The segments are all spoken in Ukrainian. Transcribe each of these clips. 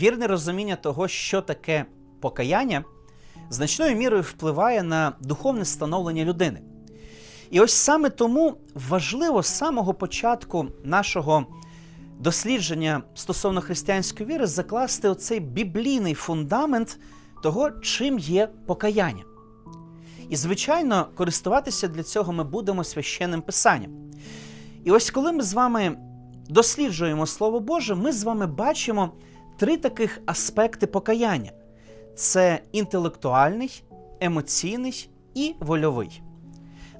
Вірне розуміння того, що таке покаяння, значною мірою впливає на духовне становлення людини. І ось саме тому важливо з самого початку нашого дослідження стосовно християнської віри закласти оцей біблійний фундамент того, чим є покаяння. І, звичайно, користуватися для цього ми будемо священним писанням. І ось коли ми з вами досліджуємо Слово Боже, ми з вами бачимо три таких аспекти покаяння: це інтелектуальний, емоційний і вольовий.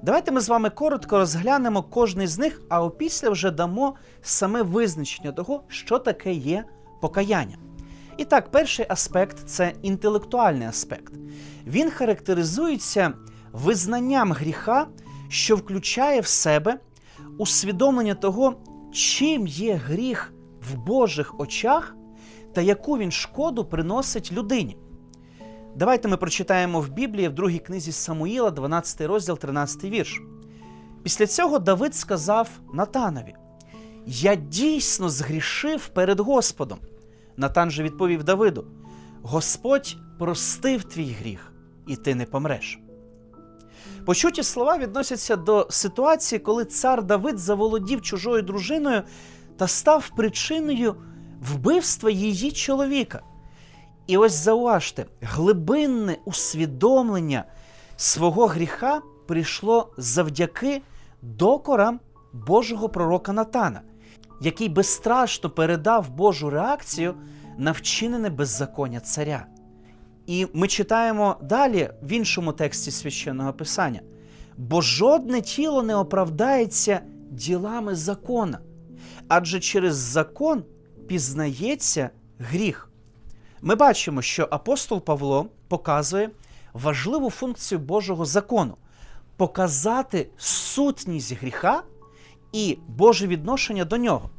Давайте ми з вами коротко розглянемо кожний з них, а опісля вже дамо саме визначення того, що таке є покаяння. І так, перший аспект це інтелектуальний аспект. Він характеризується визнанням гріха, що включає в себе усвідомлення того, чим є гріх в Божих очах та яку він шкоду приносить людині. Давайте ми прочитаємо в Біблії в другій книзі Самуїла, 12 розділ, 13 вірш. Після цього Давид сказав Натанові: Я дійсно згрішив перед Господом. Натан же відповів Давиду: Господь простив твій гріх, і ти не помреш. Почуті слова відносяться до ситуації, коли цар Давид заволодів чужою дружиною та став причиною вбивства її чоловіка. І ось зауважте, глибинне усвідомлення свого гріха прийшло завдяки докорам Божого пророка Натана, який безстрашно передав Божу реакцію на вчинене беззаконня царя. І ми читаємо далі в іншому тексті священного писання: бо жодне тіло не оправдається ділами закона, адже через закон пізнається гріх. Ми бачимо, що апостол Павло показує важливу функцію Божого закону показати сутність гріха і Боже відношення до нього.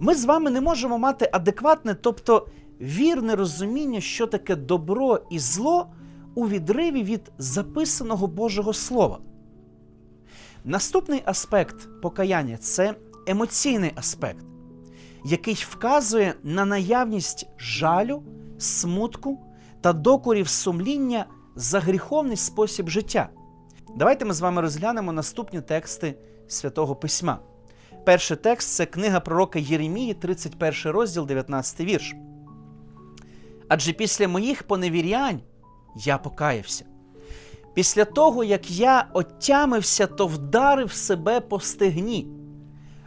Ми з вами не можемо мати адекватне, тобто вірне розуміння, що таке добро і зло у відриві від записаного Божого Слова. Наступний аспект покаяння це емоційний аспект, який вказує на наявність жалю, смутку та докорів сумління за гріховний спосіб життя. Давайте ми з вами розглянемо наступні тексти Святого Письма. Перший текст це книга пророка Єремії, 31 розділ, 19 вірш. Адже після моїх поневірянь я покаявся. Після того, як я отямився, то вдарив себе по стегні.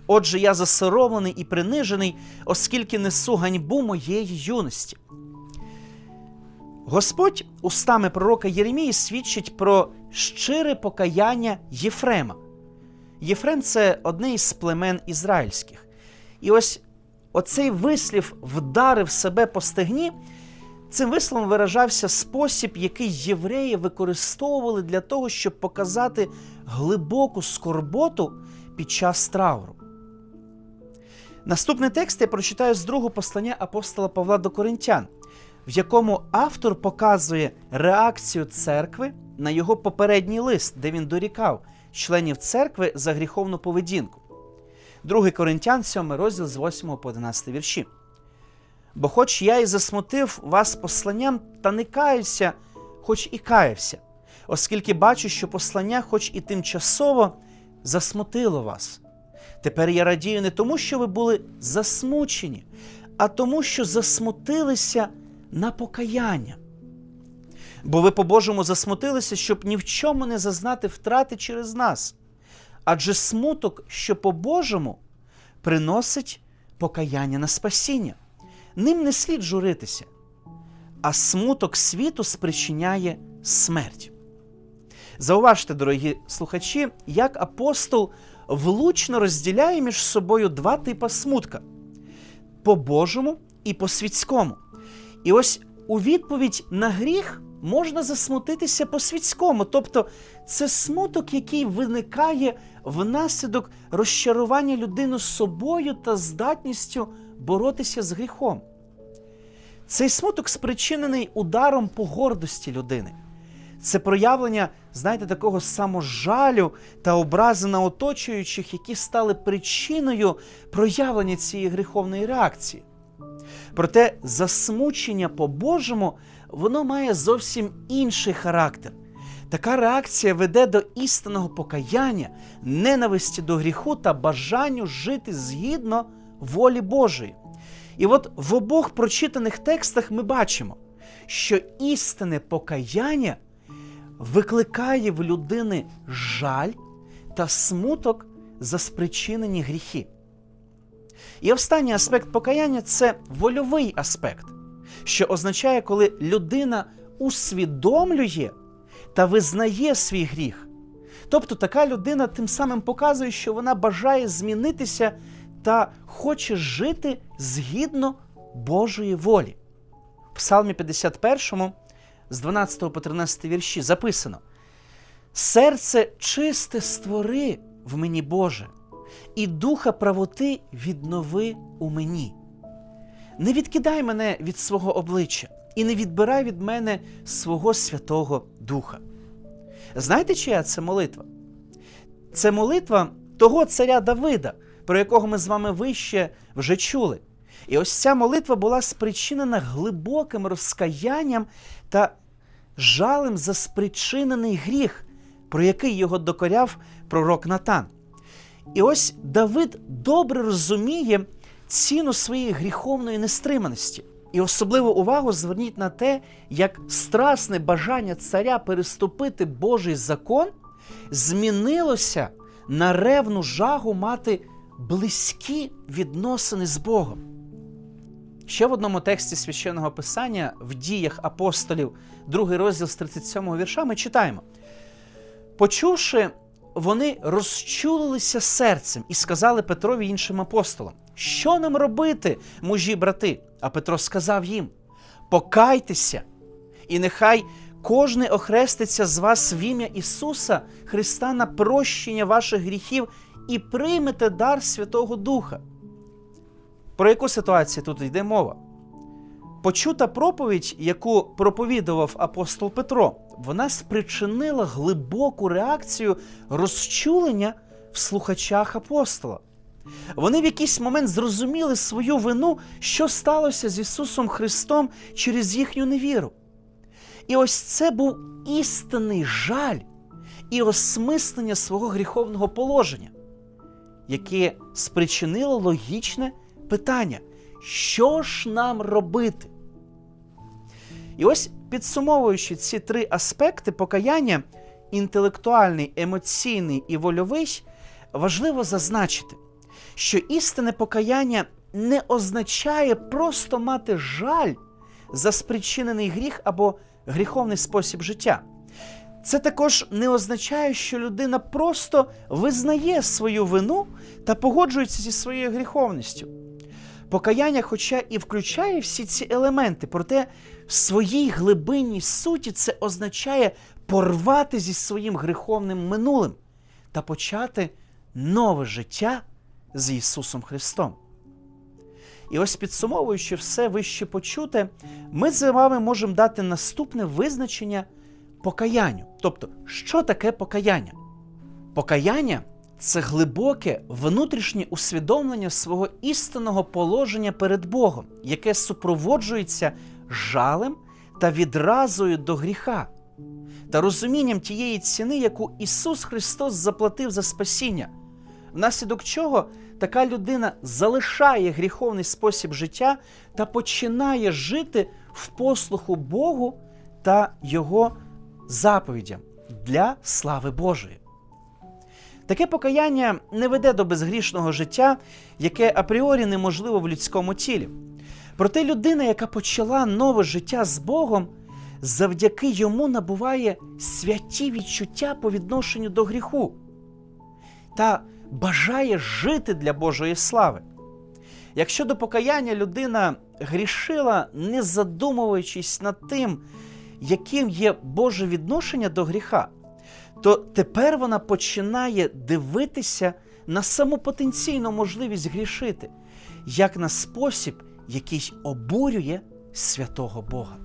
Отже, я засоромлений і принижений, оскільки несу ганьбу моєї юності. Господь устами пророка Єремії свідчить про щире покаяння Єфрема. Єфрем це одне із племен ізраїльських. І ось оцей вислів вдарив себе по стегні. Цим висловом виражався спосіб, який євреї використовували для того, щоб показати глибоку скорботу під час трауру. Наступний текст я прочитаю з другого послання апостола Павла до Коринтян, в якому автор показує реакцію церкви на його попередній лист, де він дорікав членів церкви за гріховну поведінку. 2 Коринтян, 7 розділ з 8 по 11 вірші. Бо хоч я і засмутив вас посланням, та не каюся, хоч і каявся, оскільки бачу, що послання, хоч і тимчасово, засмутило вас. Тепер я радію не тому, що ви були засмучені, а тому, що засмутилися на покаяння. Бо ви по-божому засмутилися, щоб ні в чому не зазнати втрати через нас. Адже смуток, що по-божому, приносить покаяння на спасіння. Ним не слід журитися, а смуток світу спричиняє смерть. Зауважте, дорогі слухачі, як апостол влучно розділяє між собою два типи смутка по-божому і по-світському. І ось у відповідь на гріх можна засмутитися по-світському. Тобто це смуток, який виникає внаслідок розчарування людини собою та здатністю боротися з гріхом. Цей смуток спричинений ударом по гордості людини. Це проявлення, знаєте, такого саможалю та образи на оточуючих, які стали причиною проявлення цієї гріховної реакції. Проте засмучення по-божому воно має зовсім інший характер. Така реакція веде до істинного покаяння, ненависті до гріху та бажанню жити згідно волі Божої. І от в обох прочитаних текстах ми бачимо, що істинне покаяння викликає в людини жаль та смуток за спричинені гріхи. І останній аспект покаяння це вольовий аспект, що означає, коли людина усвідомлює та визнає свій гріх. Тобто така людина тим самим показує, що вона бажає змінитися та хоче жити згідно Божої волі. В Псалмі 51, з 12 по 13 вірші записано: Серце чисте створи в мені Боже, і духа правоти віднови у мені. Не відкидай мене від свого обличчя і не відбирай від мене свого Святого Духа. Знаєте, чия це молитва? Це молитва того царя Давида, про якого ми з вами вище вже чули. І ось ця молитва була спричинена глибоким розкаянням та жалем за спричинений гріх, про який його докоряв пророк Натан. І ось Давид добре розуміє ціну своєї гріховної нестриманості. І особливу увагу зверніть на те, як страсне бажання царя переступити Божий закон змінилося на ревну жагу мати близькі відносини з Богом. Ще в одному тексті священного писання в діях апостолів, другий розділ з 37 вірша, ми читаємо: Почувши, вони розчулилися серцем і сказали Петрові іншим апостолам: Що нам робити, мужі брати? А Петро сказав їм: Покайтеся, і нехай кожний охреститься з вас в ім'я Ісуса Христа на прощення ваших гріхів і приймете дар Святого Духа. Про яку ситуацію тут йде мова? Почута проповідь, яку проповідував апостол Петро, вона спричинила глибоку реакцію розчулення в слухачах апостола. Вони в якийсь момент зрозуміли свою вину, що сталося з Ісусом Христом через їхню невіру. І ось це був істинний жаль і осмислення свого гріховного положення, яке спричинило логічне питання: що ж нам робити? І ось підсумовуючи ці три аспекти покаяння інтелектуальний, емоційний і вольовий, важливо зазначити, що істинне покаяння не означає просто мати жаль за спричинений гріх або гріховний спосіб життя. Це також не означає, що людина просто визнає свою вину та погоджується зі своєю гріховністю. Покаяння, хоча і включає всі ці елементи, проте в своїй глибинній суті це означає порвати зі своїм гріховним минулим та почати нове життя з Ісусом Христом. І ось підсумовуючи все вище почуте, ми з вами можемо дати наступне визначення покаянню. Тобто, що таке покаяння? Покаяння це глибоке внутрішнє усвідомлення свого істинного положення перед Богом, яке супроводжується жалем та відразою до гріха, та розумінням тієї ціни, яку Ісус Христос заплатив за спасіння, внаслідок чого така людина залишає гріховний спосіб життя та починає жити в послуху Богу та Його заповідям для слави Божої. Таке покаяння не веде до безгрішного життя, яке апріорі неможливо в людському тілі. Проте людина, яка почала нове життя з Богом, завдяки йому набуває святі відчуття по відношенню до гріху та бажає жити для Божої слави. Якщо до покаяння людина грішила, не задумуючись над тим, яким є Боже відношення до гріха, то тепер вона починає дивитися на саму потенційну можливість грішити, як на спосіб, який обурює святого Бога.